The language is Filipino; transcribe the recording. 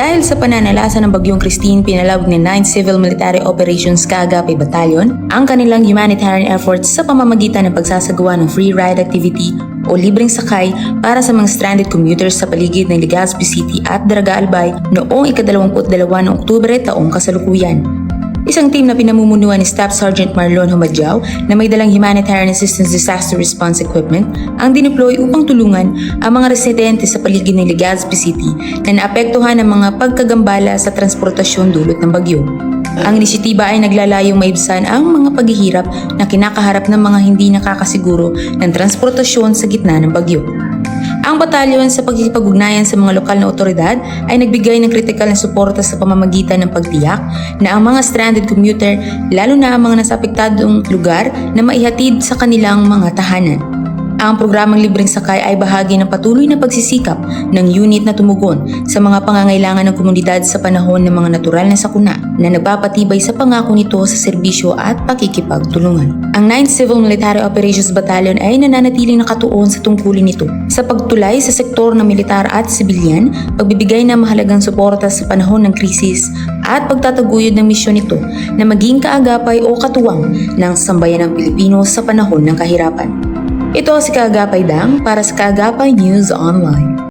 Dahil sa pananalasa ng Bagyong Christine, pinalawag ng 9th Civil Military Operations Kaagapay Battalion ang kanilang humanitarian efforts sa pamamagitan ng pagsasagawa ng free ride activity o libreng sakay para sa mga stranded commuters sa paligid ng Legazpi City at Daraga Albay noong ika-22 ng Oktubre taong kasalukuyan. Isang team na pinamumunuan ni Staff Sergeant Marlon Humadjao na may dalang Humanitarian Assistance Disaster Response Equipment ang dineploy upang tulungan ang mga residente sa paligid ng Legazpi City na naapektuhan ng mga pagkagambala sa transportasyon dulot ng bagyo. Ang inisyatiba ay naglalayong maibsan ang mga paghihirap na kinakaharap ng mga hindi nakakasiguro ng transportasyon sa gitna ng bagyo. Ang batalyon sa pagkikipag-ugnayan sa mga lokal na otoridad ay nagbigay ng kritikal na suporta sa pamamagitan ng pagtiyak na ang mga stranded commuter, lalo na ang mga nasa apektadong lugar na maihatid sa kanilang mga tahanan. Ang programang libreng sakay ay bahagi ng patuloy na pagsisikap ng unit na tumugon sa mga pangangailangan ng komunidad sa panahon ng mga natural na sakuna na nagpapatibay sa pangako nito sa serbisyo at pakikipagtulungan. Ang 9th Civil Military Operations Battalion ay nananatiling nakatuon sa tungkulin nito sa pagtulay sa sektor ng militar at sibilyan, pagbibigay ng mahalagang suporta sa panahon ng krisis at pagtataguyod ng misyon nito na maging kaagapay o katuwang ng sambayan ng Pilipino sa panahon ng kahirapan. Ito si Kaagapay Dang para sa Kaagapay News Online.